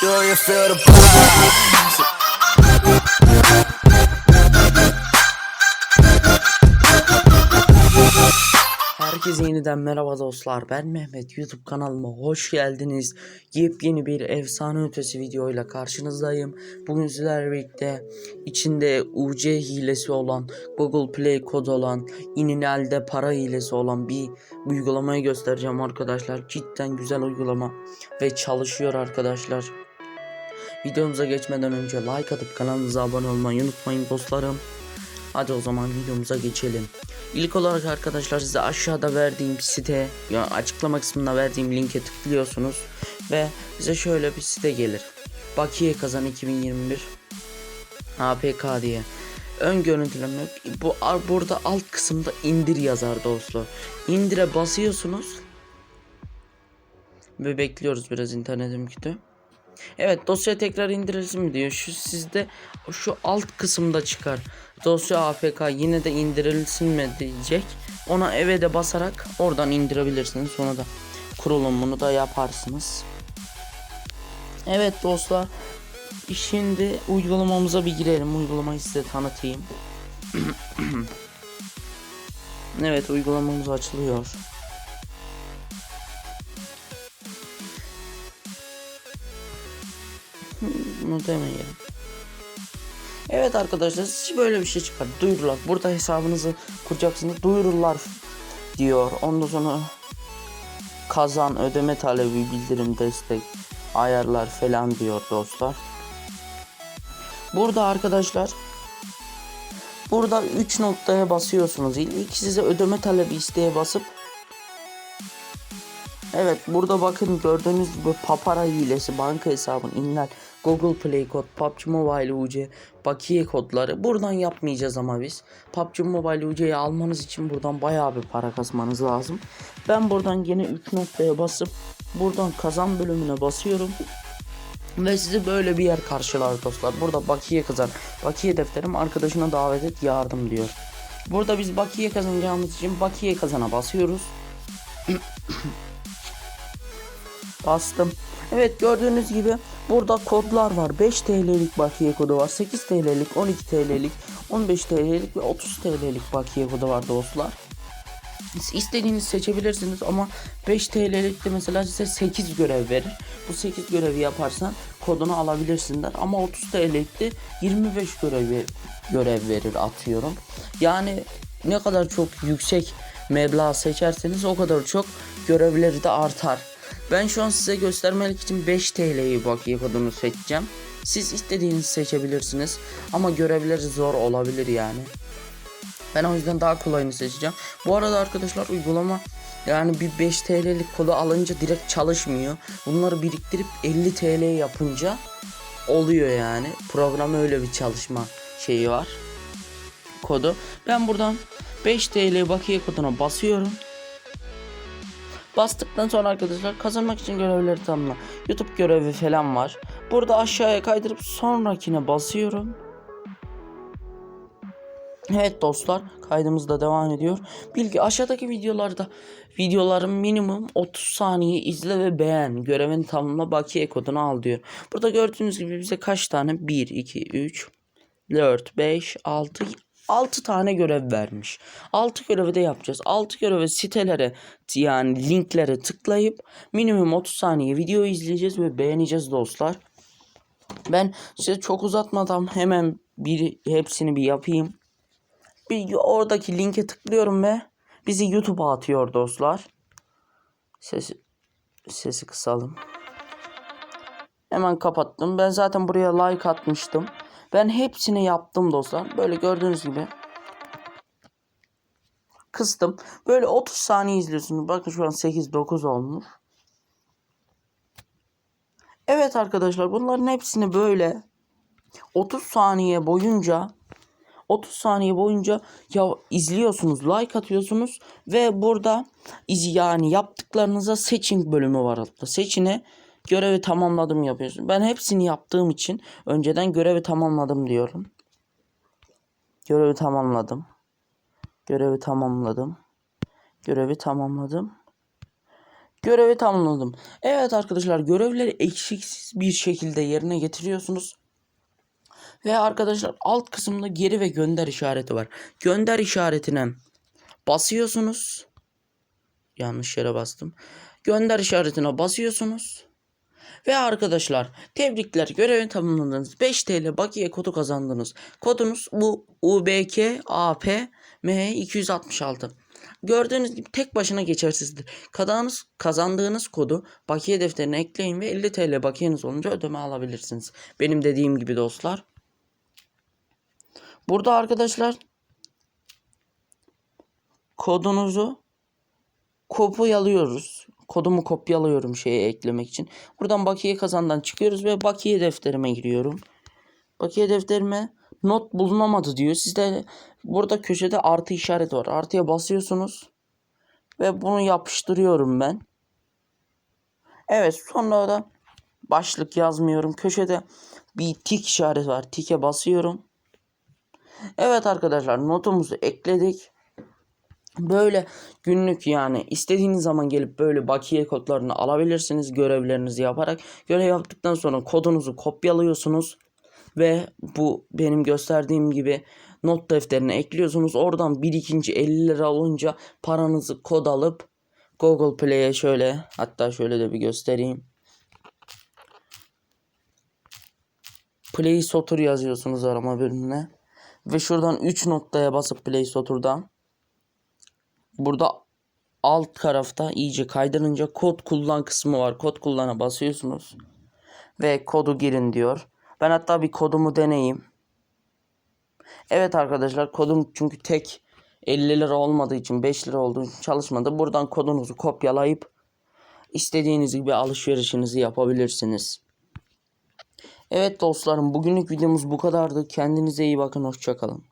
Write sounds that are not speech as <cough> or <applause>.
Do you feel the? Herkese yeniden merhaba dostlar. Ben Mehmet. YouTube kanalıma hoş geldiniz. Yepyeni bir efsane ötesi videoyla karşınızdayım. Bugün sizlerle birlikte içinde UC hilesi olan, Google Play kod olan, Ininal'de para hilesi olan bir uygulamayı göstereceğim arkadaşlar. Cidden güzel uygulama ve çalışıyor arkadaşlar. Videomuza geçmeden önce like atıp kanalımıza abone olmayı unutmayın dostlarım. Hadi o zaman videomuza geçelim. İlk olarak arkadaşlar size aşağıda verdiğim site ya açıklama kısmına verdiğim linke tıklıyorsunuz ve size şöyle bir site gelir. Bakiye kazan 2021 APK diye. Ön görüntüleme bu burada alt kısımda indir yazar dostlar. İndire basıyorsunuz ve bekliyoruz biraz internetim kötü. Evet dosya tekrar indirilsin mi diyor. Şu sizde şu alt kısımda çıkar. Dosya APK yine de indirilsin mi diyecek. Ona eve de basarak oradan indirebilirsiniz. Sonra da kurulumunu da yaparsınız. Evet dostlar. Şimdi uygulamamıza bir girelim. Uygulamayı size tanıtayım. <clears throat> evet uygulamamız açılıyor. Demeyelim. Evet arkadaşlar siz böyle bir şey çıkar. Duyurular. Burada hesabınızı kuracaksınız. Duyururlar diyor. Ondan sonra kazan ödeme talebi bildirim destek ayarlar falan diyor dostlar. Burada arkadaşlar burada 3 noktaya basıyorsunuz. İlk size ödeme talebi isteğe basıp Evet burada bakın gördüğünüz gibi papara hilesi, banka hesabın, inler, Google Play kod, PUBG Mobile UC, bakiye kodları. Buradan yapmayacağız ama biz. PUBG Mobile UC'yi almanız için buradan bayağı bir para kasmanız lazım. Ben buradan yine 3 noktaya basıp buradan kazan bölümüne basıyorum. Ve sizi böyle bir yer karşılar dostlar. Burada bakiye kazan. Bakiye defterim arkadaşına davet et yardım diyor. Burada biz bakiye kazanacağımız için bakiye kazana basıyoruz. <clears throat> Bastım. Evet gördüğünüz gibi burada kodlar var. 5 TL'lik bakiye kodu var. 8 TL'lik, 12 TL'lik, 15 TL'lik ve 30 TL'lik bakiye kodu var dostlar. Siz istediğinizi seçebilirsiniz ama 5 TL'likte mesela size 8 görev verir. Bu 8 görevi yaparsan kodunu alabilirsinler ama 30 TL'likte 25 görevi görev verir atıyorum. Yani ne kadar çok yüksek meblağ seçerseniz o kadar çok görevleri de artar. Ben şu an size göstermelik için 5 TL'yi bakiye kodunu seçeceğim. Siz istediğinizi seçebilirsiniz ama görevleri zor olabilir yani. Ben o yüzden daha kolayını seçeceğim. Bu arada arkadaşlar uygulama yani bir 5 TL'lik kodu alınca direkt çalışmıyor. Bunları biriktirip 50 TL yapınca oluyor yani. Program öyle bir çalışma şeyi var. Kodu. Ben buradan 5 TL bakiye koduna basıyorum. Bastıktan sonra arkadaşlar kazanmak için görevleri tamamla. YouTube görevi falan var. Burada aşağıya kaydırıp sonrakine basıyorum. Evet dostlar kaydımız da devam ediyor. Bilgi aşağıdaki videolarda videoların minimum 30 saniye izle ve beğen. Görevini tamamla bakiye kodunu al diyor. Burada gördüğünüz gibi bize kaç tane 1 2 3 4 5 6 6 tane görev vermiş. 6 görevi de yapacağız. 6 görevi sitelere yani linklere tıklayıp minimum 30 saniye video izleyeceğiz ve beğeneceğiz dostlar. Ben size çok uzatmadan hemen bir hepsini bir yapayım. Bir oradaki linke tıklıyorum ve bizi YouTube'a atıyor dostlar. Sesi sesi kısalım. Hemen kapattım. Ben zaten buraya like atmıştım. Ben hepsini yaptım dostlar. Böyle gördüğünüz gibi. Kıstım. Böyle 30 saniye izliyorsunuz. Bakın şu an 8-9 olmuş. Evet arkadaşlar bunların hepsini böyle 30 saniye boyunca 30 saniye boyunca ya izliyorsunuz, like atıyorsunuz ve burada iz yani yaptıklarınıza seçin bölümü var altta. Seçine görevi tamamladım yapıyorsun. Ben hepsini yaptığım için önceden görevi tamamladım diyorum. Görevi tamamladım. Görevi tamamladım. Görevi tamamladım. Görevi tamamladım. Evet arkadaşlar görevleri eksiksiz bir şekilde yerine getiriyorsunuz. Ve arkadaşlar alt kısımda geri ve gönder işareti var. Gönder işaretine basıyorsunuz. Yanlış yere bastım. Gönder işaretine basıyorsunuz. Ve arkadaşlar tebrikler görevini tamamladınız. 5 TL bakiye kodu kazandınız. Kodunuz bu UBK AP M266. Gördüğünüz gibi tek başına geçersizdir. Kazandığınız, kazandığınız kodu bakiye defterine ekleyin ve 50 TL bakiyeniz olunca ödeme alabilirsiniz. Benim dediğim gibi dostlar. Burada arkadaşlar kodunuzu kopyalıyoruz. Kodumu kopyalıyorum şeye eklemek için. Buradan bakiye kazandan çıkıyoruz ve bakiye defterime giriyorum. Bakiye defterime not bulunamadı diyor. Sizde burada köşede artı işareti var. Artıya basıyorsunuz. Ve bunu yapıştırıyorum ben. Evet sonra da başlık yazmıyorum. Köşede bir tik işareti var. Tike basıyorum. Evet arkadaşlar notumuzu ekledik. Böyle günlük yani istediğiniz zaman gelip böyle bakiye kodlarını alabilirsiniz görevlerinizi yaparak. Görev yaptıktan sonra kodunuzu kopyalıyorsunuz ve bu benim gösterdiğim gibi not defterine ekliyorsunuz. Oradan birikinci 50 lira olunca paranızı kod alıp Google Play'e şöyle hatta şöyle de bir göstereyim. Play Store yazıyorsunuz arama bölümüne. Ve şuradan 3 noktaya basıp Play Store'dan burada alt tarafta iyice kaydırınca kod kullan kısmı var. Kod kullana basıyorsunuz. Ve kodu girin diyor. Ben hatta bir kodumu deneyeyim. Evet arkadaşlar kodum çünkü tek 50 lira olmadığı için 5 lira olduğu için çalışmadı. Buradan kodunuzu kopyalayıp istediğiniz gibi alışverişinizi yapabilirsiniz. Evet dostlarım bugünlük videomuz bu kadardı. Kendinize iyi bakın. Hoşçakalın.